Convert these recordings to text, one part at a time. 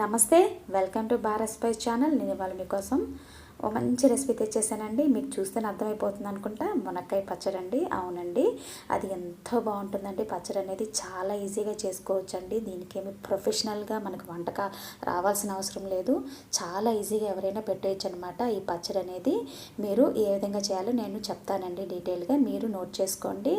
నమస్తే welcome to Bharat spice channel. నేను ఇవాళ మీకోసం ఓ మంచి రెసిపీ తెచ్చేసానండి. మీకు చూస్తేనే అర్థమైపోతుంది అనుకుంటా. మునక్కాయ పచ్చడి అండి అవునండి. అది ఎంతో బాగుంటుందండి. పచ్చడి అనేది చాలా ఈజీగా చేసుకోవచ్చండి. అండి దీనికేమి ప్రొఫెషనల్గా మనకు వంటక రావాల్సిన అవసరం లేదు. చాలా ఈజీగా ఎవరైనా పెట్టేయచ్చు అనమాట ఈ పచ్చడి అనేది మీరు ఏ విధంగా చేయాలో నేను చెప్తానండి డీటెయిల్గా. మీరు నోట్ చేసుకోండి.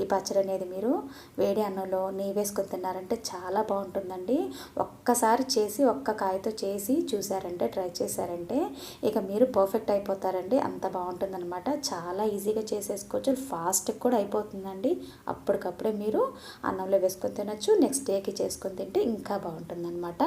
ఈ పచ్చడి అనేది మీరు వేడి అన్నంలో నెయ్యి వేసుకొని తిన్నారంటే చాలా బాగుంటుందండి. ఒక్కసారి చేసి ఒక్క కాయతో చేసి చూసారంటే ట్రై చేశారంటే ఇక మీరు పర్ఫెక్ట్ అయిపోతారండి. అంత బాగుంటుందన్నమాట. చాలా ఈజీగా చేసేసుకోవచ్చు. ఫాస్ట్ కూడా అయిపోతుందండి. అప్పటికప్పుడే మీరు అన్నంలో వేసుకొని తినచ్చు. నెక్స్ట్ డేకి చేసుకొని తింటే ఇంకా బాగుంటుందన్నమాట.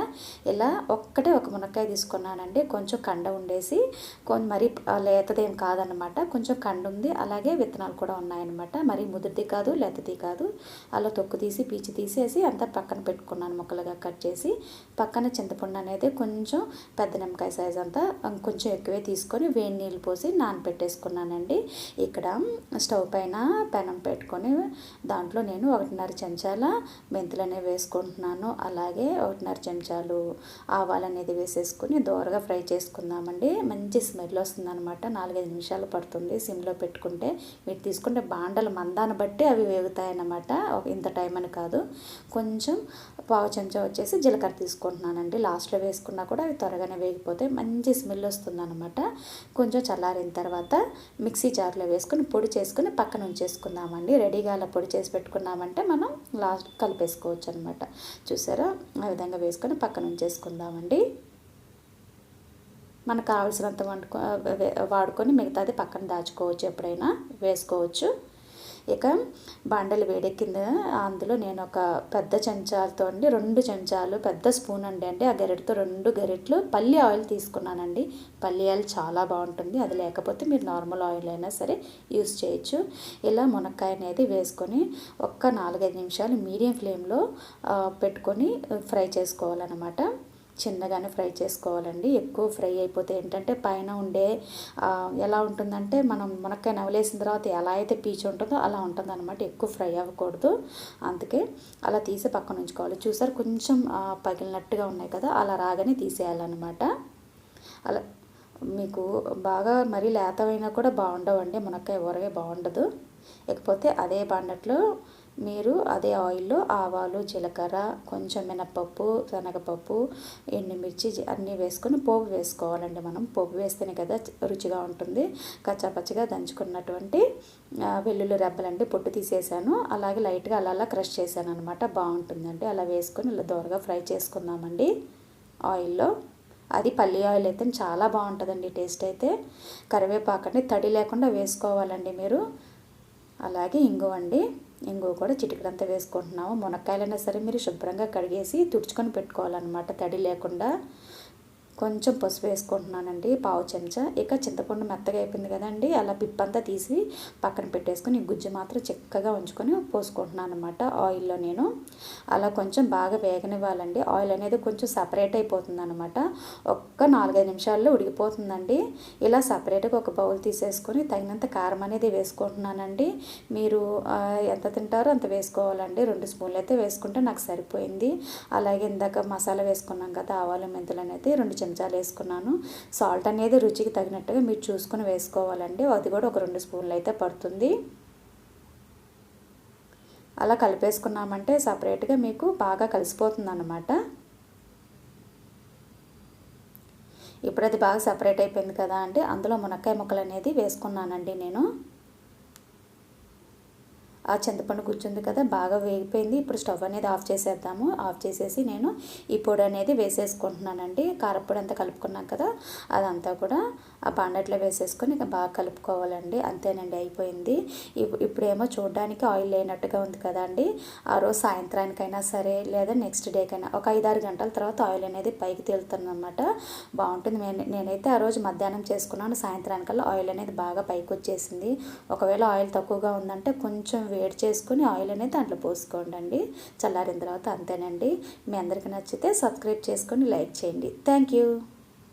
ఇలా ఒక్కటే ఒక మునక్కాయ తీసుకున్నానండి. కొంచెం కండ ఉండేసి కొంచెం మరీ లేతదేం కాదనమాట కొంచెం కండ ఉంది. అలాగే విత్తనాలు కూడా ఉన్నాయన్నమాట. మరి ముదుటిది కాదు లేతది కాదు. అలా తొక్కు తీసి పీచి తీసేసి అంతా పక్కన పెట్టుకున్నాను ముక్కలుగా కట్ చేసి. పక్కన చింతపండు అనేది కొంచెం పెద్ద నిమ్మకాయ సైజ్ అంతా కొంచెం ఎక్కువే తీసుకొని వేడి నీళ్ళు పోసి నానపెట్టేసుకున్నానండి. ఇక్కడ స్టవ్ పైన పెనం పెట్టుకొని దాంట్లో నేను ఒకటిన్నర చెంచాల మెంతులు అనేవి వేసుకుంటున్నాను. అలాగే ఒకటిన్నర చెంచాలు ఆవాలు అనేది వేసేసుకొని దోరగా ఫ్రై చేసుకుందామండి. మంచి స్మెల్ వస్తుంది అనమాట నాలుగైదు నిమిషాలు పడుతుంది సిమ్లో పెట్టుకుంటే. మీరు తీసుకుంటే బాండలు మందాన్ని బట్టి అవి వేగుతాయన్నమాట. ఇంత టైం అని కాదు. కొంచెం పావు చెంచా వచ్చేసి జీలకర్ర తీసుకుంటున్నానండి. లాస్ట్లో వేసుకున్నా కూడా అవి త్వరగానే వేగిపోతాయి. మంచి స్మెల్ వస్తుంది అనమాట కొంచెం చల్లారిన తర్వాత మిక్సీ జార్లో వేసుకొని పొడి చేసుకుని పక్కన ఉంచేసుకుందామండి. రెడీగా అలా పొడి చేసి పెట్టుకున్నామంటే మనం లాస్ట్ కలిపేసుకోవచ్చు అనమాట చూసారా? ఆ విధంగా వేసుకొని పక్కన ఉంచేసుకుందామండి. మనకు కావాల్సినంత వండుకో వాడుకొని మిగతాది పక్కన దాచుకోవచ్చు ఎప్పుడైనా. వేసుకోవచ్చు. ఇక బండలు వేడెక్కింది అందులో నేను ఒక పెద్ద చెంచాలతో అండి రెండు చెంచాలు పెద్ద స్పూన్ అండి. అంటే ఆ గరిటతో రెండు గెరెట్లు పల్లి ఆయిల్ తీసుకున్నానండి. పల్లి ఆయిల్ చాలా బాగుంటుంది. అది లేకపోతే మీరు నార్మల్ ఆయిల్ అయినా సరే యూస్ చేయొచ్చు. ఇలా మునక్కాయ అనేది వేసుకొని ఒక్క నాలుగైదు నిమిషాలు మీడియం ఫ్లేమ్లో పెట్టుకొని ఫ్రై చేసుకోవాలన్నమాట. చిన్నగానే ఫ్రై చేసుకోవాలండి. ఎక్కువ ఫ్రై అయిపోతే ఏంటంటే పైన ఉండే ఎలా ఉంటుందంటే మనం మునక్కాయ నవలేసిన తర్వాత ఎలా అయితే పీచు ఉంటుందో అలా ఉంటుంది అనమాట ఎక్కువ ఫ్రై అవ్వకూడదు. అందుకే అలా తీసి పక్కన ఉంచుకోవాలి. చూసారు కొంచెం పగిలినట్టుగా ఉన్నాయి కదా అలా రాగానే తీసేయాలన్నమాట. అలా మీకు బాగా మరీ లేతమైనా కూడా బాగుండవండి. మునక్కాయ ఊరగా బాగుండదు. ఇకపోతే అదే బాండట్లో మీరు అదే ఆయిల్లో ఆవాలు జీలకర్ర కొంచెం మినప్పప్పు శనగపప్పు ఎండుమిర్చి అన్నీ వేసుకొని పోపు వేసుకోవాలండి మనం. పోపు వేస్తేనే కదా రుచిగా ఉంటుంది. కచ్చాపచ్చిగా దంచుకున్నటువంటి వెల్లుల్లి రెబ్బలండి పొట్టు తీసేసాను. అలాగే లైట్గా అలా అలా క్రష్ చేశాను అనమాట బాగుంటుందండి. అలా వేసుకొని ఇలా దోరగా ఫ్రై చేసుకుందామండి ఆయిల్లో. అది పల్లి ఆయిల్ అయితే చాలా బాగుంటుందండి టేస్ట్ అయితే. కరివేపాకండి తడి లేకుండా వేసుకోవాలండి మీరు. అలాగే ఇంగువండి. ఇంగువ కూడా చిటికడంతా వేసుకుంటున్నాము. మునక్కాయలైనా సరే మీరు శుభ్రంగా కడిగేసి తుడుచుకొని పెట్టుకోవాలన్నమాట. తడి లేకుండా కొంచెం పసుపు వేసుకుంటున్నానండి పావు చెంచా. ఇక చింతపండు మెత్తగా అయిపోయింది కదండి అలా పిప్పంతా తీసి పక్కన పెట్టేసుకొని గుజ్జు మాత్రం చిక్కగా ఉంచుకొని పోసుకుంటున్నాను అనమాట ఆయిల్లో నేను. అలా కొంచెం బాగా వేగనివ్వాలండి. ఆయిల్ అనేది కొంచెం సపరేట్ అయిపోతుంది అనమాట ఒక్క నాలుగైదు నిమిషాల్లో ఉడికిపోతుందండి. ఇలా సపరేట్గా ఒక బౌల్ తీసేసుకొని తగినంత కారం అనేది వేసుకుంటున్నానండి. మీరు ఎంత తింటారో అంత వేసుకోవాలండి. రెండు స్పూన్లు అయితే వేసుకుంటే నాకు సరిపోయింది. అలాగే ఇందాక మసాలా వేసుకున్నాం కదా ఆవాలు మెంతులు అనేది రెండు చెంచాలు వేసుకున్నాను. సాల్ట్ అనేది రుచికి తగినట్టుగా మీరు చూసుకొని వేసుకోవాలండి. అది కూడా ఒక రెండు స్పూన్లు అయితే పడుతుంది. అలా కలిపేసుకున్నామంటే సపరేట్గా మీకు బాగా కలిసిపోతుంది అన్నమాట ఇప్పుడు అది బాగా సపరేట్ అయిపోయింది కదా అంటే అందులో మునక్కాయ ముక్కలు అనేది వేసుకున్నానండి నేను. ఆ చింతపండు కూర్చుంది కదా బాగా వేగిపోయింది. ఇప్పుడు స్టవ్ అనేది ఆఫ్ చేసేద్దాము. ఆఫ్ చేసేసి నేను ఈ పొడి అనేది వేసేసుకుంటున్నానండి. కారపొడి అంతా కలుపుకున్నాం కదా అదంతా కూడా ఆ పాండట్లో వేసేసుకొని ఇక బాగా కలుపుకోవాలండి. అంతేనండి అయిపోయింది. ఇప్పుడేమో చూడడానికి ఆయిల్ లేనట్టుగా ఉంది కదండి. ఆ రోజు సాయంత్రానికైనా సరే లేదా నెక్స్ట్ డేకైనా ఒక ఐదారు గంటల తర్వాత ఆయిల్ అనేది పైకి తేలుతుందన్నమాట. బాగుంటుంది. నేనైతే ఆ రోజు మధ్యాహ్నం చేసుకున్నాను. సాయంత్రానికల్లా ఆయిల్ అనేది బాగా పైకి వచ్చేసింది ఒకవేళ ఆయిల్ తక్కువగా ఉందంటే కొంచెం వేడి చేసుకుని ఆయిల్ అనేది దాంట్లో పోసుకోండి చల్లారిన తర్వాత అంతేనండి. మీ అందరికీ నచ్చితే సబ్స్క్రైబ్ చేసుకొని లైక్ చేయండి. Thank you.